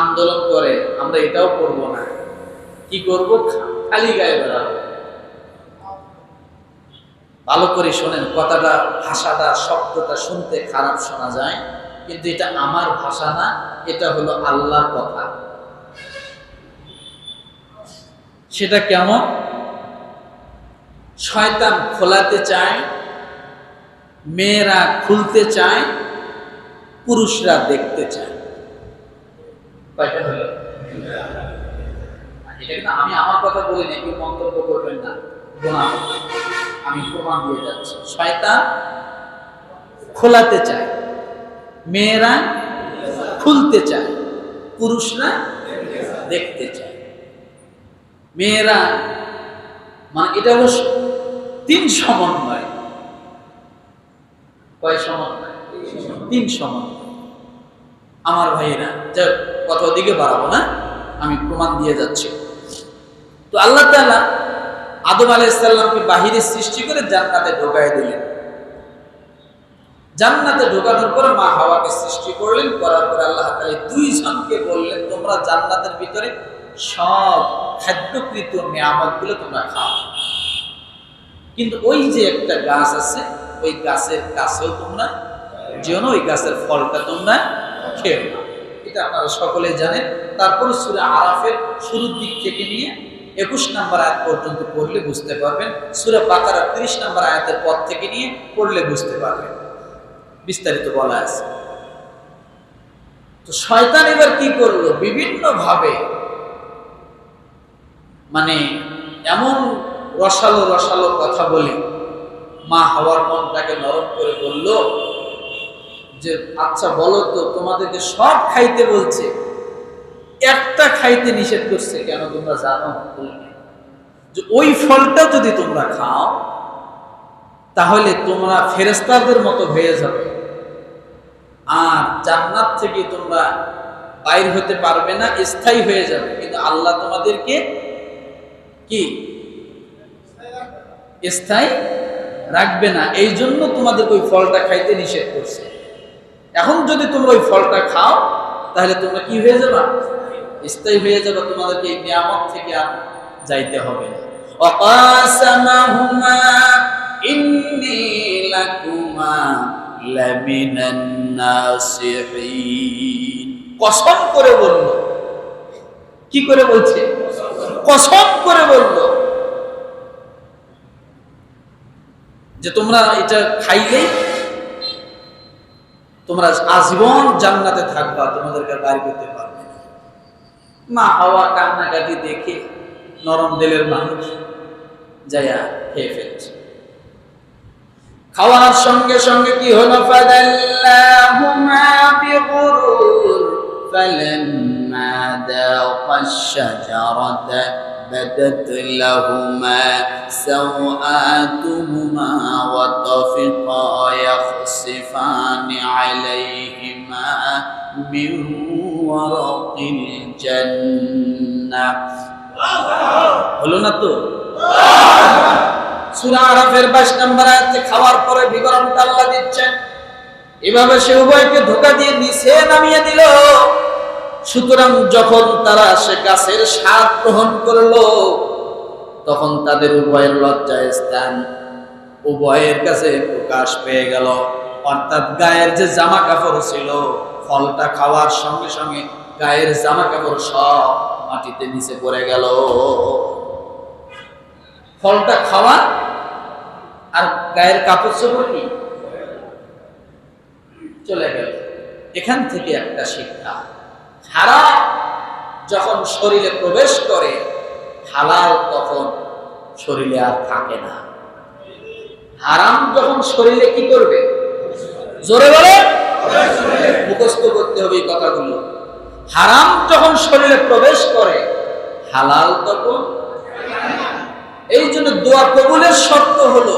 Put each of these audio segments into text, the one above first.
আন্দোলন করে, আমরা এটাও করব না। কি করব? খালি গায়ে বেড়াবো। ভালো করে শোনেন, কথাটা, ভাষাটা, শব্দটা শুনতে খারাপ শোনা যায়, কিন্তু এটা আমার ভাষা না, এটা হলো আল্লাহর কথা। সেটা কেমন? শয়তান খোলাতে চায়, মেয়েরা খুলতে চায়, পুরুষরা দেখতে চায়। আমি আমার কথা বলি না কেউ মন্তব্য করবেন না। আমি প্রমাণ দিয়ে যাচ্ছি। শয়তান খোলাতে চায়, মেয়েরা খুলতে চায়, পুরুষরা দেখতে চায়। মেয়েরা মানে এটা হলো তিন সমন্বয়। কয় সমন্বয়? তিন সমন্বয়। আমার ভাইয়েরা যা কত দিকে বাড়াবো না, আমি প্রমাণ দিয়ে যাচ্ছি। তো আল্লাহ তাআলা আদম আলাইসাল্লামকে বাহিরে সৃষ্টি করে জান্নাতে ঢোকায় দিলেন। জান্নাতে ঢোকানোর পরে মা হাওয়াকে সৃষ্টি করলেন, করার পরে আল্লাহ তাআলা দুইজনকে বললেন, তোমরা জান্নাতের ভিতরে সব খাদ্যকৃত নিয়ামতগুলো তোমরা খাও। কিন্তু ওই যে একটা গাছ আছে, ওই গাছের কাছেও তোমরা যেন ওই গাছের ফলটা তোমরা খেয়ে এটা আপনারা সকলে জানেন, তারপর সুরে আরাফের শুরুর দিক থেকে নিয়ে একুশ নাম্বার আয়াত পর্যন্ত পড়লে বুঝতে পারবেন, সুরে বাকারা তিরিশ নাম্বার আয়াতের পর থেকে নিয়ে পড়লে বুঝতে পারবেন। বিস্তারিত বলা আছে। তো শয়তান এবার কি করল? বিভিন্ন ভাবে মানে এমন রসালো রসালো কথা বলে মা হওয়ার মনটাকে নরম করে বলল যে আচ্ছা বলো তো, তোমাদেরকে সব খাইতে বলছে। একটা খাইতে নিষেধ করছে, কেন তোমরা জানো? যে, ওই ফলটা যদি তোমরা খাও, তাহলে তোমরা ফেরেস্তাদের মতো হয়ে যাবে। আর জান্নাত থেকে তোমরা বাইর হতে পারবে না, স্থায়ী হয়ে যাবে। কিন্তু আল্লাহ তোমাদেরকে কি? স্থায়ী রাখবে না। এই জন্য তোমাদের ওই ফলটা খাইতে নিষেধ করছে। এখন যদি তোমরা ওই ফলটা খাও, তাহলে তোমরা কি হয়ে যাবা? স্থায়ী হয়ে যাবে, তোমাদেরকে এই নিয়ামত থেকে আর যাইতে হবে না। অকাসামাহুমা ইন্নি লাকুমা কসম করে বলল। কি করে বলছে? কসম করে বলল। যে তোমরা এটা খাইলে তোমরা আজীবন জান্নাতে থাকবা তোমাদেরকে আর বাড়ি করতে পারবে না মা হাওয়া কান্নাকাটি দেখে নরম দিলের মানুষ যাইয়া খেয়ে ফেলছে খাওয়ার সঙ্গে সঙ্গে কি হলো ফাদাল্লাহুমা বিগুরুর ফালাম্মা দাqa الشجرة بدت لهما سوآتهما وطفقا يخصفان عليهما من ورق الجنة হলো না তো সূরা আরাফের 22 নম্বর আয়াতে খাওয়ার পরে বিবরণটা আল্লাহ দিচ্ছেন এভাবে সে উভয়কে ধোকা দিয়ে নিচে নামিয়ে দিল সুতরাং যখন তারা সে গাছের স্বাদ গ্রহণ করলো তখন তাদের উভয়ের লজ্জায় স্থান উভয়ের কাছে প্রকাশ পেয়ে গেল অর্থাৎ গায়ের যে জামা কাপড় ছিল, ফলটা খাওয়ার সঙ্গে সঙ্গে গায়ের জামা কাপড় সব মাটিতে নিচে পড়ে গেল। ফলটা খাওয়া আর গায়ের কাপড় চোপড় কি? চলে গেল। এখান থেকে একটা শিক্ষা। হারাম যখন শরীরে প্রবেশ করে, হালাল তখন শরীরে আর থাকে না। হারাম যখন শরীরে কি করবে? জোরে বলে। মুখস্থ করতে হবে এই কথাগুলো। হারাম যখন শরীরে প্রবেশ করে, হালাল তখন এই জন্য দোয়া কবুলের শর্ত হলো,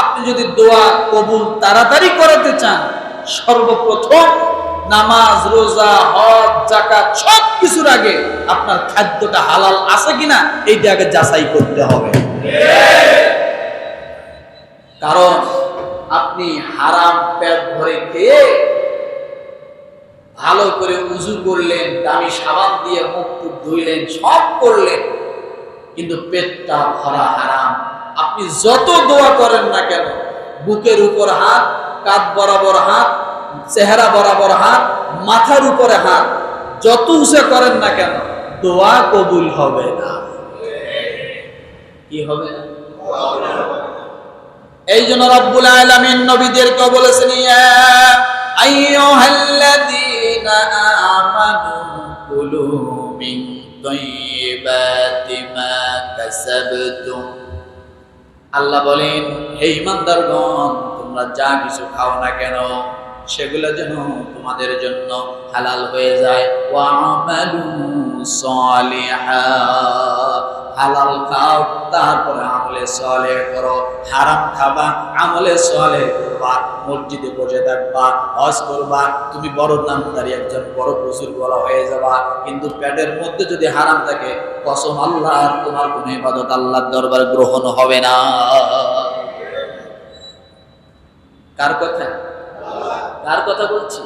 আপনি যদি দোয়া কবুল তাড়াতাড়ি করাতে চান, সর্বপ্রথম নামাজ, রোজা, হজ জাকাত সব কিছুর আগে আপনার খাদ্যটা হালাল আছে কিনা, এইটা আগে যাচাই করতে হবে। কারণ আপনি হারাম পেট ভরে খেয়ে ভালো করে উজু করলেন দামি সাবান দিয়ে মুখ টুক ধুইলেন সব করলেন কিন্তু পেটটা ভরা হারাম। আপনি যত দোয়া করেন না কেন বুকের উপর হাত কাঁধ বরাবর হাত চেহারা বরাবর হাত মাথার উপরে হাত যত উঁচে করেন না কেন দোয়া কবুল হবে না। কি হবে না। এই জন্য রব্বুল আলামিন নবীদেরকে বলেছেন আল্লাহ বলেন, হে ইমানদারগণ তোমরা যা কিছু খাও না কেন সেগুলো যেন তোমাদের জন্য হালাল হয়ে যায়। হালাল খাও, তারপরে আমলে সলে করো। হারাম খাবা, আমলে সলে করবা। মসজিদে বসে থাকবা, হজ করবা। তুমি বড় নামদারি, একজন বড় প্রচুর বলা হয়ে যাবা। কিন্তু পেটের মধ্যে যদি হারাম থাকে, কসম আল্লাহ তোমার কোনো ইবাদত আল্লাহর দরবার গ্রহণ হবে না। কার কথা? কার কথা বলছি?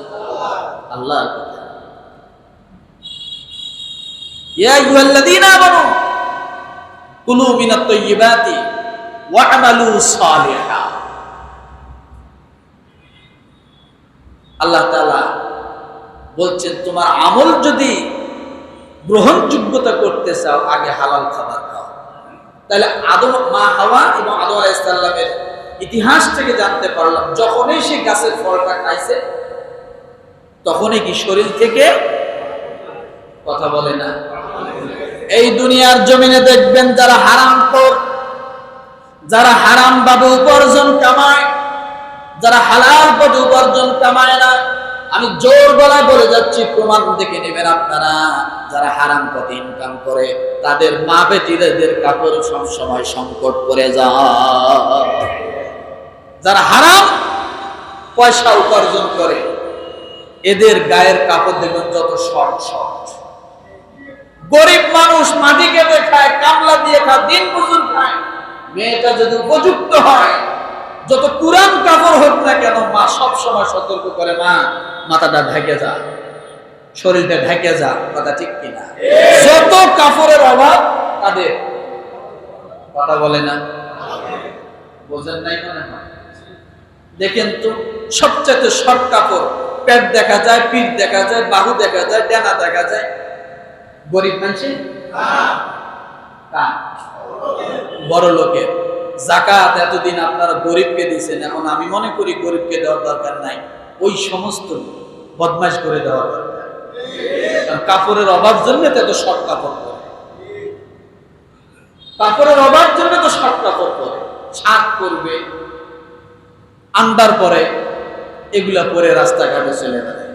আল্লাহ তাআলা বলছেন, তোমার আমল যদি গ্রহণযোগ্যতা করতে চাও, আগে হালাল খাবার খাও। তাহলে আদম মা হাওয়া এবং আদম আলাইহিস ইতিহাস থেকে জানতে পারলাম, যখনই সে গাছের ফলটা খাইছে, তখনই কি শরীর থেকে কথা বলে না। এই দুনিয়ার জমিনে দেখবেন যারা হারাম কর যারা হারাম ভাবে উপার্জন কামায়, যারা হালাল পথে উপার্জন কামায় না, আমি জোর গলায় বলে যাচ্ছি, প্রমাণ দেখে নেবেন আপনারা, যারা হারাম পথে ইনকাম করে, তাদের মা বেটিদের কাপড় সব সময় সংকট করে যায়। যারা হারাম, পয়সা উপার্জন করে, এদের গায়ের কাপড় দেখবেন যত শর্ট শর্ট। গরিব মানুষ মাটি কেটে খায়, কামলা দিয়ে খায়, দিন মজুর খায়। মেয়েটা যদি উপযুক্ত হয়, যত পুরান কাপড় হোক না কেন, মা সব সময় সতর্ক করে, মা, মাথাটা ঢেকে যা, শরীরটা ঢেকে যা, কথা ঠিক কিনা? যত কাপড়ের অভাব, তাদের। কথা বলে না? বোঝেন নাই মনে হয়? দেখেন তো সবচেয়ে শর্ট কাপড় পেট দেখা যায়, পিঠ দেখা যায়, বাহু দেখা যায়, ডানা দেখা যায়। গরিব মানুষের? কার? বড় লোকের। জাকাত এতদিন আপনারা গরিবকে দিয়েছেন, এখন আমি মনে করি গরিবকে দেওয়ার দরকার নাই। ওই সমস্ত বদমাইশ করে দেওয়া দরকার। কাপড়ের অভাব জন্য তো এত শর্ট কাপড় পরে। কাপড়ের অভাব জন্য তো শর্ট কাপড় পরে। শাক করবে আন্ডার পরে এগুলা পরে রাস্তাঘাটে চলে বেড়ায়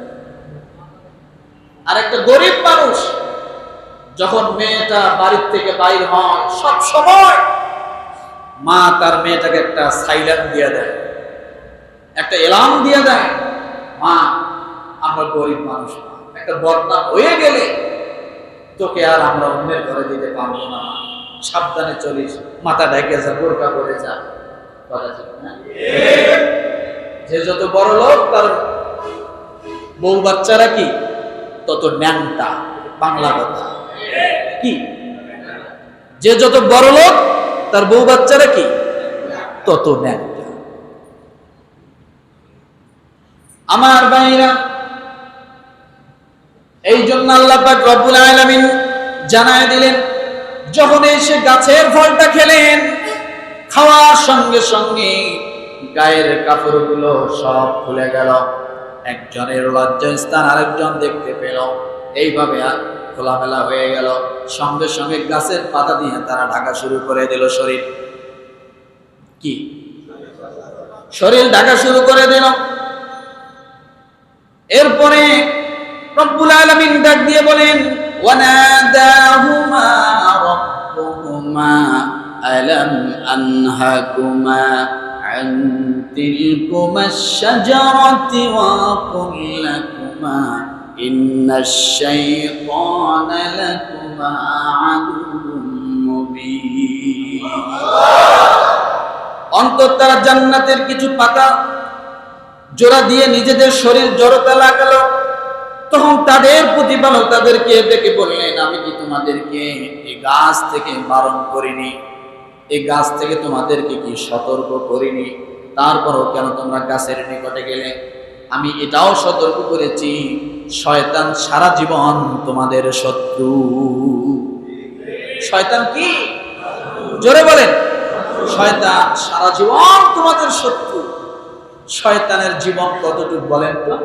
আর একটা গরিব মানুষ যখন মেয়েটা বাড়ির থেকে বাইর হয়, সব সময় মা তার মেয়েটাকে একটা সাইলেন দিয়ে দেয়, একটা এলাম দিয়ে দেয়, মা, আমরা গরিব মানুষ। একটা বদনাম হয়ে গেলে তোকে আর আমরা অন্যের ঘরে দিতে পারব না। সাবধানে চলিস, মাথা ঢেকে যা, বোরকা করে যা যে যত বড় লোক, তার বউ বাচ্চারা কি? তত ন্যাংটা, বাংলা কথা। কি? যে যত বড় লোক, তার বউ বাচ্চারা কি? তত ন্যাংটা। আমার ভাইরা, এই জন্য আল্লাহ পাক রব্বুল আলামিন জানায় দিলেন, যখন এসে গাছের ফলটা খেলেন খাওয়ার সঙ্গে সঙ্গে গায়ের কাপড়গুলো সব খুলে গেল। একজনের লজ্জাস্থান আরেকজন দেখতে পেল। এইভাবে খোলামেলা হয়ে গেল। সঙ্গে সঙ্গে গাছের পাতা দিয়ে তারা ঢাকা শুরু করে দিল শরীর। কি? শরীর ঢাকা শুরু করে দিল। এরপরে রব্বুল আলামিন ডাক দিয়ে বলেন আলাম আনহাকুমা عن تلكما الشجرة وقل لكما إن الشيطان لكما عدو مبين অন্তর তারা জান্নাতের কিছু পাতা জোড়া দিয়ে নিজেদের শরীর জড়তা লাগালো তখন তাদের প্রতিপালক তাদেরকে ডেকে বললেন আমি কি তোমাদেরকে এই গাছ থেকে বারণ করিনি এই গাছ থেকে তোমাদেরকে কি সতর্ক করিনি? তারপরও কেন তোমরা গাছের নিকটে গেলে? আমি এটাও সতর্ক করেছি, শয়তান সারা জীবন তোমাদের শত্রু। শয়তান কি? জোরে বলেন। শয়তান সারা জীবন তোমাদের শত্রু। শয়তানের জীবন কতটুকু বলেন তো?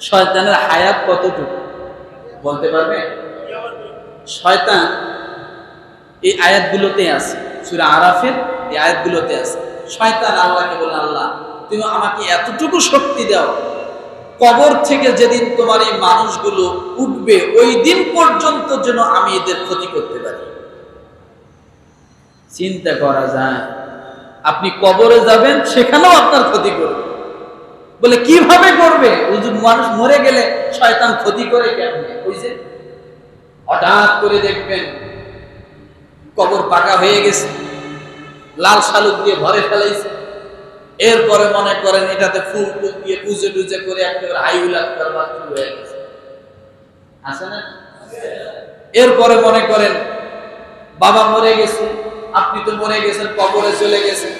শয়তানের হায়াত কতটুকু? বলতে পারবে? শয়তান এই আয়াতগুলোতে আছে। সুরা আরাফের এই আয়াতগুলোতে আছে। শয়তান আল্লাহকে বলে, আল্লাহ, তুমি আমাকে এতটুকু শক্তি দাও, কবর থেকে যেদিন তোমার এই মানুষগুলো উঠবে, ওই দিন পর্যন্ত যেন আমি এদের ক্ষতি করতে পারি। চিন্তা করা যায়, আপনি কবরে যাবেন, সেখানেও আপনার ক্ষতি করবে। বলে, কীভাবে করবে? মানুষ মরে গেলে শয়তান ক্ষতি করে কেমনে? বুঝছে হঠাৎ করে দেখবেন কবর পাকা হয়ে গেছে। লাল শালুক দিয়ে ভরে ফেলাইছে। এরপরে মনে করেন এটাতে ফুল টুল দিয়ে পুজো টুজে করে একেবারে হাইউলাক করবার শুরু হয়ে গেছে। আছে না? এরপরে মনে করেন বাবা মরে গেছে, আপনি তো মরে গেছেন, কবরে চলে গেছেন।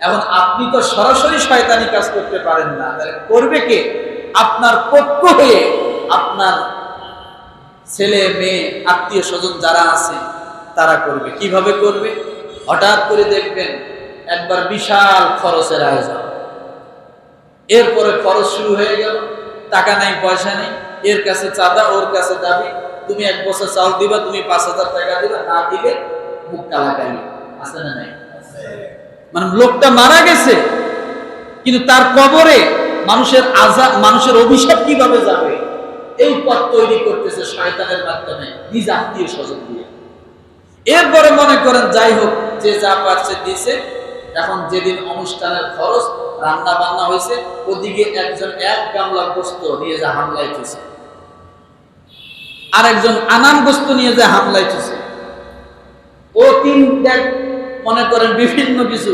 এখন আপনি তো সরাসরি শয়তানি কাজ করতে পারেন না। তাহলে করবে কে? আপনার পক্ষ হয়ে আপনার ছেলে, মেয়ে, আত্মীয় স্বজন যারা আছে তারা করবে? কীভাবে করবে? হঠাৎ করে দেখবেন একবার বিশাল খরচের আয়োজন। এরপরে খরচ শুরু হয়ে গেল, টাকা নাই, পয়সা নেই, এর কাছে চাঁদা, ওর কাছে দাবি, তুমি এক বছর চাল দিবা, তুমি পাঁচ হাজার টাকা দিবা, না দিলে মুখ কালাকালি আছে না নাই? মানে লোকটা মারা গেছে, কিন্তু তার কবরে মানুষের আজা, মানুষের অভিশাপ কীভাবে যাবে? এই পথ তৈরি করতেছে শয়তানের মাধ্যমে, নিজ আত্মীয় স্বজন দিয়ে। এরপরে মনে করেন, যাই হোক, যে যা পারছে দিছে এখন যেদিন অনুষ্ঠানের খরচ রান্না বান্না হয়েছে, ওদিকে একজন এক গামলা গোস্ত নিয়ে যা হামলায় চুছে আর একজন আনান গোস্ত নিয়ে যা হামলায় চুছে ও তিন ব্যাগ মনে করেন, বিভিন্ন কিছু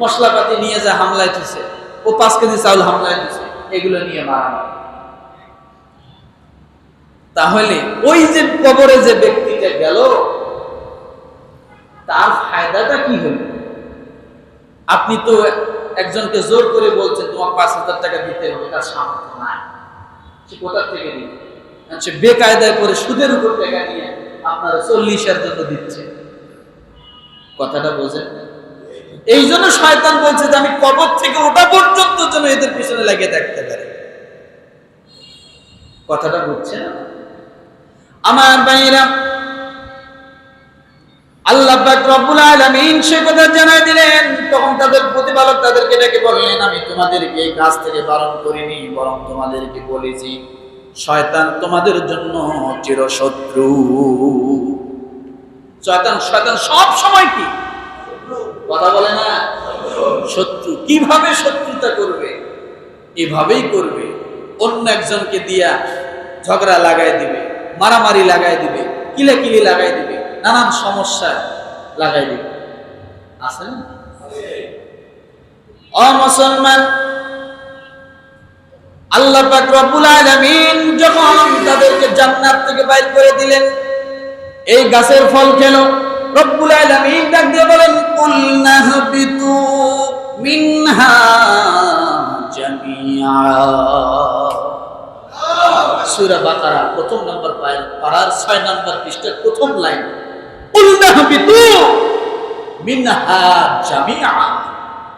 মশলাপাতি নিয়ে যা হামলায় চুছে ও পাঁচ কেজি চাউল হামলায় চুছে এগুলো নিয়ে মারানো তাহলে ওই যে কবরে যে ব্যক্তিটা গেল তার ফায়দাটা কি হলো? আপনি তো একজনকে জোর করে বলছেন তোমার পাঁচ হাজার টাকা দিতে হবে, তার সামর্থ্য নাই। সে কোথা থেকে দিবে? সে বেকায়দায় করে সুদের উপর টাকা নিয়ে আপনার চল্লিশের জন্য দিচ্ছে। কথাটা বোঝেন? এই জন্য শয়তান বলছে যে, আমি কবর থেকে ওটা পর্যন্ত যেন এদের পিছনে লাগিয়ে থাকতে পারি। কথাটা বুঝছে না আমার ভাইরা আল্লাহ সে কথা জানাই দিলেন। তখন তাদের প্রতিপালক তাদেরকে ডেকে বললেন, আমি তোমাদেরকে থেকে বারণ করিনি, বরং তোমাদেরকে বলেছি, শয়তান তোমাদের জন্য শয়তান শয়তান সব সময় কি? কথা বলে না? শত্রু। কীভাবে শত্রুতা করবে? এভাবেই করবে। অন্য একজনকে দিয়া ঝগড়া লাগাই দিবে, মারামারি লাগাই দিবে কিলে কিলি লাগাই দিবে। নানান সমস্যায় লাগাই দিবে। আছে? না অ মুসলমান, আল্লাহ পাক রব্বুল যখন তাদেরকে জান্নাত থেকে বাইর করে দিলেন, এই গাছের ফল খেলো। রব্বুল ডাক দিয়ে বলেন হাবিতু মিনহা জামিআ। সূরা বাকারা প্রথম নাম্বার পারার 6 নাম্বার পৃষ্ঠার প্রথম লাইন।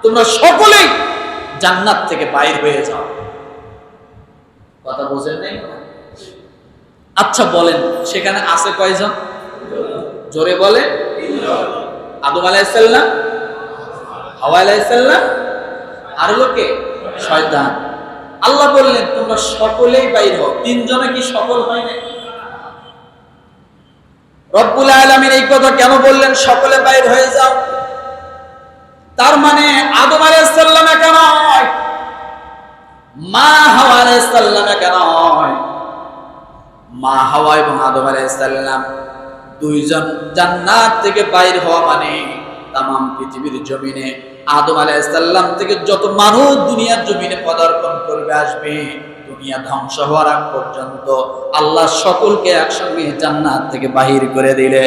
তোমরা সকলেই জান্নাত থেকে বাইর হয়ে যাও। কথা বোঝেন নাই? আচ্ছা বলেন, সেখানে আছে কয়জন? জোরে বলে আদম আলাইসাল্লাম হাওয়া আলাইসাল্লাম আর লোকে? শয়তান। আল্লাহ বললেন, তোমরা সকলেই বাইর হও। তিনজনে কি সফল হয় না রব্বুল আলমীর এই কথা কেন বললেন? সকলে বাইর হয়ে যাও। তার মানে আদম আলাইসাল্লাম একা মা হাওয়া মা এবং আদম আলাইসাল্লাম দুইজন জান্নাত থেকে বাইর হওয়া মানে তাম পৃথিবীর জমিনে আদম আলাইসাল্লাম থেকে যত মানুষ দুনিয়ার জমিনে পদার্পণ করবে, আসবে দুনিয়া ধ্বংস হওয়ার আগ পর্যন্ত আল্লাহ সকলকে একসঙ্গে জান্নাত থেকে বাহির করে দিলে।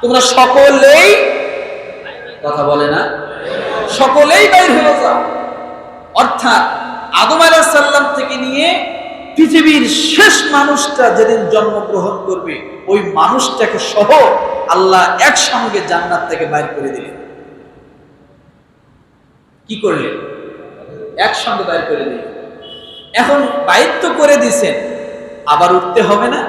তোমরা সকলেই কথা বলে না? সকলেই বাইর হয়ে যাও। অর্থাৎ আদম আলাইহিস সাল্লাম থেকে নিয়ে পৃথিবীর শেষ মানুষটা যেদিন জন্মগ্রহণ করবে, ওই মানুষটাকে সহ আল্লাহ একসঙ্গে জান্নাত থেকে বাইর করে দিলেন। কি করলেন একসঙ্গে বাইর করে দিলেন এখন বাইর তো করে দিছেন, আবার উঠতে হবে না?